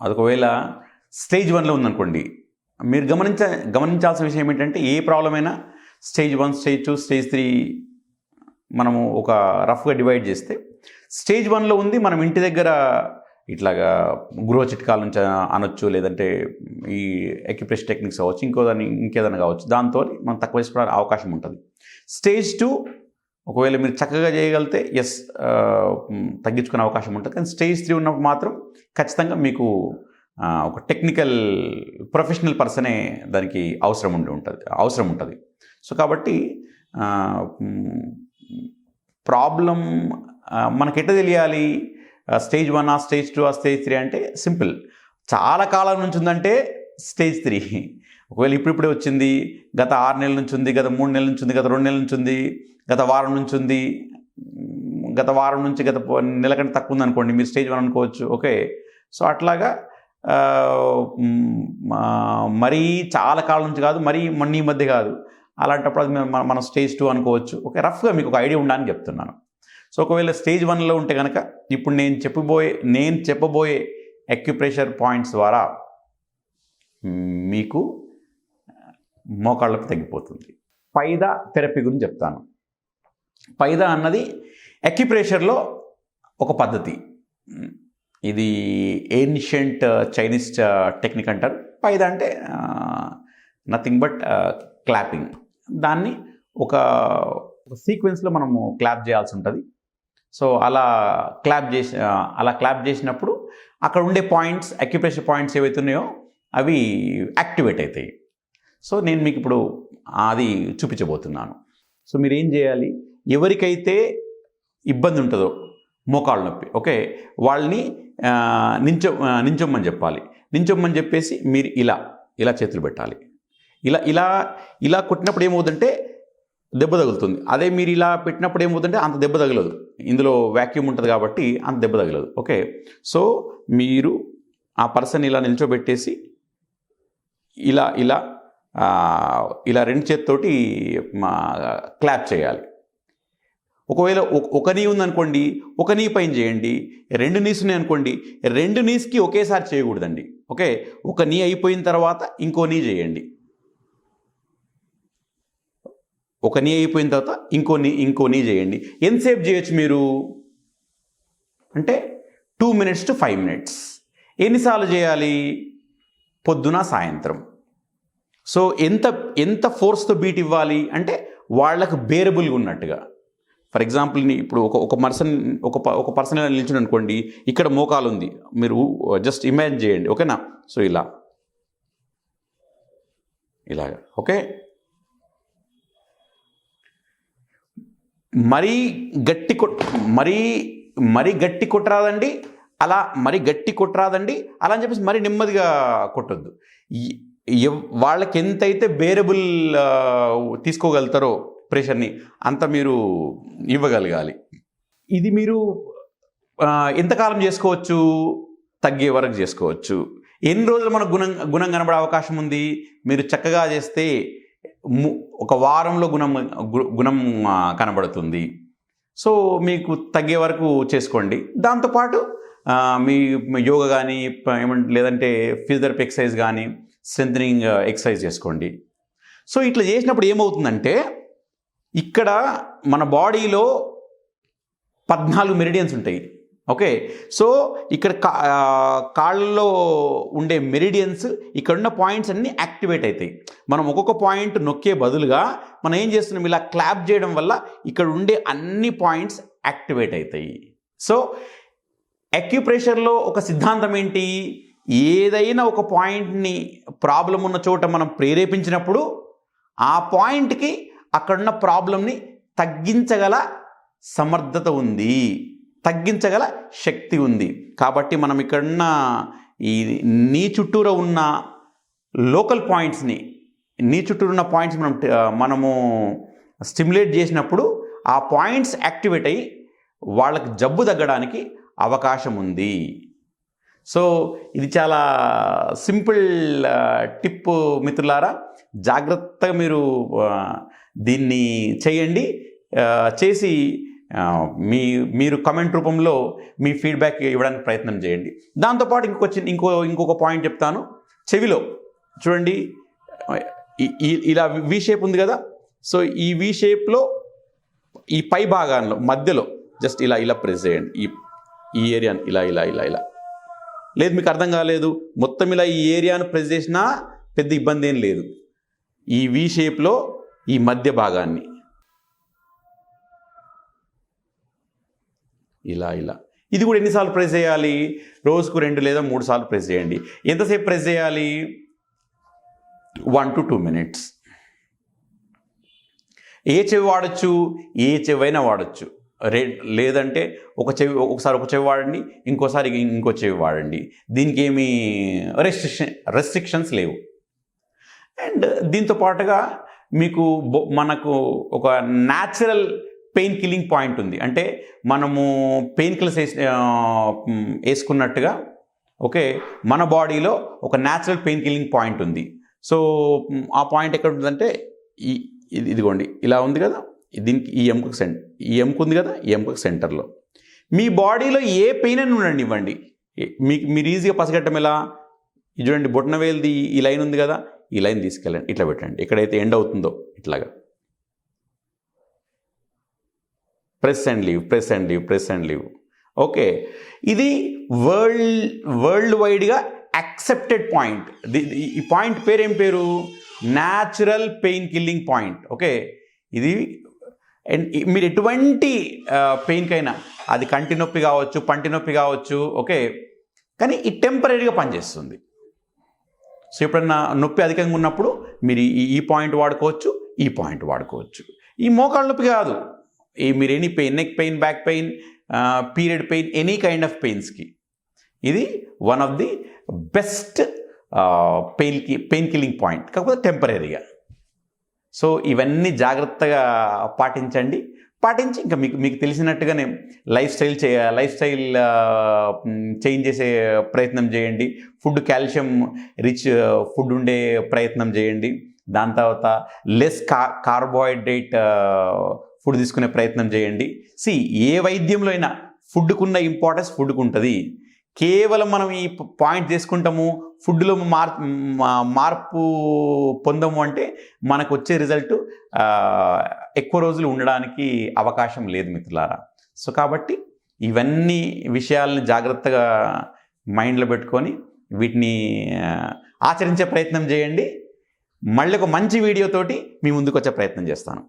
అదొకవేళ stage వన్లో ఉందనుకోండి మీరు గమనించ గమనించాల్సిన విషయం ఏంటంటే ఏ ప్రాబ్లం అయినా stage one stage two stage three మనము ఒక రఫ్గా డివైడ్ చేస్తే స్టేజ్ వన్లో ఉంది మనం ఇంటి దగ్గర ఇట్లాగా గృహ చిట్కాల నుంచి అనొచ్చు లేదంటే ఈ ఎక్యుప్రెస్ టెక్నిక్స్ అవ్వచ్చు ఇంకో దాన్ని ఇంకేదైనా కావచ్చు దాంతో మనం తక్కువ చేసుకోవడానికి అవకాశం ఉంటుంది. స్టేజ్ టూ ఒకవేళ మీరు చక్కగా చేయగలిగితే ఎస్ తగ్గించుకునే అవకాశం ఉంటుంది. కానీ స్టేజ్ త్రీ ఉన్నప్పుడు మాత్రం ఖచ్చితంగా మీకు ఒక టెక్నికల్ ప్రొఫెషనల్ పర్సనే దానికి అవసరం ఉండి ఉంటుంది అవసరం ఉంటుంది. సో కాబట్టి ప్రాబ్లం మనకి ఎట్ట తెలియాలి? స్టేజ్ వన్ ఆ స్టేజ్ టూ ఆ స్టేజ్ త్రీ అంటే సింపుల్. చాలా కాలం నుంచి ఉందంటే స్టేజ్ త్రీ. ఒకవేళ ఇప్పుడిప్పుడే వచ్చింది గత ఆరు నెలల నుంచి ఉంది గత మూడు నెలల నుంచి ఉంది గత రెండు నెలల నుంచి ఉంది గత వారం నుంచి ఉంది గత వారం నుంచి గత నెల కంటే తక్కువ ఉంది అనుకోండి మీరు స్టేజ్ వన్ అనుకోవచ్చు ఓకే. సో అట్లాగా మరీ చాలా కాలం నుంచి కాదు మరీ మొన్న ఈ మధ్య కాదు. అలాంటప్పుడు అది మన- మనం స్టేజ్ టూ అనుకోవచ్చు. ఓకే రఫ్గా మీకు ఒక ఐడియా ఉండాలని చెప్తున్నాను. సో ఒకవేళ స్టేజ్ వన్లో ఉంటే కనుక ఇప్పుడు నేను చెప్పబోయే నేను చెప్పబోయే అక్యుప్రెషర్ పాయింట్స్ ద్వారా మీకు మోకాళ్ళకు తగ్గిపోతుంది. పైదా థెరపీ గురించి చెప్తాను. పైదా అన్నది ఎక్యుప్రెషర్లో ఒక పద్ధతి. ఇది ఏన్షియంట్ చైనీస్ టెక్నిక్ అంటారు. పైదా అంటే నథింగ్ బట్ క్లాపింగ్ దాన్ని ఒక సీక్వెన్స్లో మనము క్లాప్ చేయాల్సి ఉంటుంది. సో అలా క్లాప్ చేసి అలా క్లాప్ చేసినప్పుడు అక్కడ ఉండే పాయింట్స్ అక్యుప్రెషర్ పాయింట్స్ ఏవైతే ఉన్నాయో అవి యాక్టివేట్ అవుతాయి. సో నేను మీకు ఇప్పుడు అది చూపించబోతున్నాను. సో మీరు ఏం చేయాలి? ఎవరికైతే ఇబ్బంది ఉంటుందో మోకాళ్ళ నొప్పి ఓకే? వాళ్ళని నించో నించొమ్మని చెప్పాలి. నించొమ్మని చెప్పేసి మీరు ఇలా ఇలా చేతులు పెట్టాలి. ఇలా ఇలా ఇలా కొట్టినప్పుడు ఏమవుతుందంటే దెబ్బ తగులుతుంది. అదే మీరు ఇలా పెట్టినప్పుడు ఏమవుతుందంటే అంత దెబ్బ తగలదు. ఇందులో వ్యాక్యూమ్ ఉంటుంది కాబట్టి అంత దెబ్బ తగలదు ఓకే? సో మీరు ఆ పర్సన్ ఇలా నిల్చోబెట్టేసి ఇలా ఇలా ఇలా రెండు చేతితోటి మా క్లాప్ చేయాలి. ఒకవేళ ఒక- ఒక నీ ఉందనుకోండి ఒక నీ పైన చేయండి రెండు నీస్ ఉన్నాయి అనుకోండి రెండు నీస్కి ఒకేసారి చేయకూడదండి. ఓకే? ఒక నీ అయిపోయిన తర్వాత ఇంకో నీ చేయండి. ఒక నీ అయిపోయిన తర్వాత ఇంకో నీ ఇంకో నీ చేయండి. ఎంతసేపు చేయొచ్చు మీరు? అంటే two minutes to five minutes ఎన్నిసార్లు చేయాలి? పొద్దున సాయంత్రం. సో ఎంత ఎంత ఫోర్స్తో బీట్ ఇవ్వాలి అంటే వాళ్ళకు బేరబుల్గా ఉన్నట్టుగా. ఫర్ ఎగ్జాంపుల్ ఇప్పుడు ఒక ఒక పర్సన్ ఒక ప- ఒక పర్సన్ ఇలా నిల్చుని అనుకోండి ఇక్కడ మోకాలు ఉంది. మీరు uh, జస్ట్ ఇమాజిన్ చేయండి. ఓకేనా సో ఇలా. ఇలాగా. ఓకే మరీ గట్టి కొట్ మరీ మరీ గట్టి కొట్టరాదండి. అలా మరీ గట్టి కొట్టరాదండి. అలా అని చెప్పేసి మరీ నెమ్మదిగా కొట్టొద్దు. వాళ్ళకి ఎంతైతే బేరబుల్ తీసుకోగలుగుతారో ప్రెషర్ని అంత మీరు ఇవ్వగలగాలి. ఇది మీరు ఎంతకాలం చేసుకోవచ్చు? తగ్గే వరకు చేసుకోవచ్చు. ఎన్ని రోజులు మనకు గుణం గుణం కనబడే అవకాశం ఉంది? మీరు చక్కగా చేస్తే ము- ఒక వారంలో గుణం గుణం కనబడుతుంది. సో మీకు తగ్గే వరకు చేసుకోండి. దాంతోపాటు మీ మీ యోగా కానీ ఏమంటే లేదంటే ఫిజియోథెరపీ ఎక్సర్సైజ్ కానీ స్ట్రెంథనింగ్ ఎక్సర్సైజ్ uh, చేసుకోండి. సో ఇట్లా చేసినప్పుడు ఏమవుతుందంటే ఇక్కడ మన బాడీలో పద్నాలుగు మెరిడియన్స్ ఉంటాయి. ఓకే సో ఇక్కడ కా కాళ్ళలో ఉండే మెరిడియన్స్ ఇక్కడ ఉన్న పాయింట్స్ అన్నీ యాక్టివేట్ అవుతాయి. మనం ఒక్కొక్క పాయింట్ నొక్కే బదులుగా మనం ఏం చేస్తున్నాం? ఇలా క్లాప్ చేయడం వల్ల ఇక్కడ ఉండే అన్ని పాయింట్స్ యాక్టివేట్ అవుతాయి. సో అక్యుప్రెషర్లో ఒక సిద్ధాంతం ఏంటి? ఏదైనా ఒక పాయింట్ని ప్రాబ్లం ఉన్న చోట మనం ప్రేరేపించినప్పుడు ఆ పాయింట్కి అక్కడున్న ప్రాబ్లంని తగ్గించగల సమర్థత ఉంది. తగ్గించగల శక్తి ఉంది. కాబట్టి మనం ఇక్కడున్న ఈ నీ చుట్టూరా ఉన్న లోకల్ పాయింట్స్ని నీ చుట్టూరు ఉన్న పాయింట్స్ మనం మనము స్టిమ్యులేట్ చేసినప్పుడు ఆ పాయింట్స్ యాక్టివేట్ అయ్యి వాళ్ళకి జబ్బు తగ్గడానికి అవకాశం ఉంది. సో ఇది చాలా సింపుల్ టిప్ మిత్రులారా. జాగ్రత్తగా మీరు దీన్ని చేయండి. చేసి మీ మీరు కమెంట్ రూపంలో మీ ఫీడ్బ్యాక్ ఇవ్వడానికి ప్రయత్నం చేయండి. దాంతోపాటు ఇంకొక చిన్న ఇంకో ఇంకొక పాయింట్ చెప్తాను. చెవిలో చూడండి ఇలా వి షేప్ ఉంది కదా. సో ఈ వి షేప్లో ఈ పై భాగాల్లో మధ్యలో జస్ట్ ఇలా ఇలా ప్రెస్ చేయండి. ఈ ఈ ఏరియాని ఇలా ఇలా ఇలా ఇలా. లేదు మీకు అర్థం కాలేదు. మొత్తం ఇలా ఈ ఏరియాను ప్రెస్ చేసినా పెద్ద ఇబ్బంది ఏం లేదు. ఈ వి షేప్లో ఈ మధ్య భాగాన్ని. ఇలా ఇలా. ఇది కూడా ఎన్నిసార్లు ప్రెస్ చేయాలి? రోజుకు రెండు లేదా మూడు సార్లు ప్రెస్ చేయండి. ఎంతసేపు ప్రెస్ చేయాలి? వన్ టు టూ మినిట్స్ ఏ చెవి వాడచ్చు? ఏ చెవైనా వాడచ్చు. రే లేదంటే ఒక చెవి ఒకసారి ఒక చెవి వాడండి ఇంకోసారి ఇంకో చెవి వాడండి. దీనికి ఏమీ రెస్ట్రిక్షన్ రెస్ట్రిక్షన్స్ లేవు. అండ్ దీంతో పాటుగా మీకు బొ- మనకు ఒక న్యాచురల్ పెయిన్ కిల్లింగ్ పాయింట్ ఉంది. అంటే మనము పెయిన్ కిల్లర్స్ వేసి వేసుకున్నట్టుగా ఓకే మన బాడీలో ఒక న్యాచురల్ పెయిన్ కిల్లింగ్ పాయింట్ ఉంది. సో ఆ పాయింట్ ఎక్కడ ఉంటుందంటే ఇది ఇదిగోండి ఇలా ఉంది కదా? దీనికి ఈ ఎముక సెంట్ ఈ ఎముక ఉంది కదా? ఈ ఎముక సెంటర్లో మీ బాడీలో ఏ పెయిన్ అని ఉండండి ఇవ్వండి. మీకు మీరు ఈజీగా పసిగట్టం ఎలా? ఇది చూడండి బొట్టన వేలుది ఈ లైన్ ఉంది కదా? ఈ లైన్ తీసుకెళ్ళండి ఇట్లా పెట్టండి. ఎక్కడైతే ఎండ్ అవుతుందో ఇట్లాగా. Press and leave press and leave press and leave okay ఇది వరల్డ్ వరల్డ్ వైడ్గా యాక్సెప్టెడ్ పాయింట్ ఈ పాయింట్ పేరు ఏం పేరు? Natural pain killing point okay ఇది అండ్ మీరు ఎటువంటి పెయిన్కైనా అది కంటి నొప్పి కావచ్చు పంటి నొప్పి కావచ్చు ఓకే? కానీ ఈ టెంపరీగా పనిచేస్తుంది. సో ఎప్పుడన్నా నొప్పి అధికంగా ఉన్నప్పుడు మీరు ఈ ఈ పాయింట్ వాడుకోవచ్చు ఈ పాయింట్ వాడుకోవచ్చు. ఈ మోకాళ్ళ నొప్పి కాదు. ఈ మీరు any pain neck pain back pain period pain any kind of పెయిన్స్కి. ఇది వన్ ఆఫ్ ది బెస్ట్ పెయిన్కి పెయిన్ కిల్లింగ్ పాయింట్. కాకపోతే టెంపరీగా. సో ఇవన్నీ జాగ్రత్తగా పాటించండి. పాటించి ఇంకా మీకు మీకు తెలిసినట్టుగానే లైఫ్ స్టైల్ చే లైఫ్ స్టైల్ చేంజ్ చేసే ప్రయత్నం చేయండి. ఫుడ్ కాల్షియం రిచ్ ఫుడ్ ఉండే ప్రయత్నం చేయండి. దాని తర్వాత లెస్ కా కార్బోహైడ్రేట్ ఫుడ్ తీసుకునే ప్రయత్నం చేయండి. సి ఏ వైద్యంలో అయినా ఫుడ్కున్న ఇంపార్టెన్స్ ఫుడ్కు ఉంటుంది. కేవలం మనం ఈ పాయింట్ చేసుకుంటాము ఫుడ్లో మార్ మా- మార్పు పొందము అంటే మనకు వచ్చే రిజల్ట్ ఎక్కువ రోజులు ఉండడానికి అవకాశం లేదు మిత్రులారా. సో కాబట్టి ఇవన్నీ విషయాలని జాగ్రత్తగా మైండ్లో పెట్టుకొని వీటిని ఆచరించే ప్రయత్నం చేయండి. మళ్ళీ ఒక మంచి వీడియోతోటి మీ ముందుకు వచ్చే ప్రయత్నం చేస్తాను.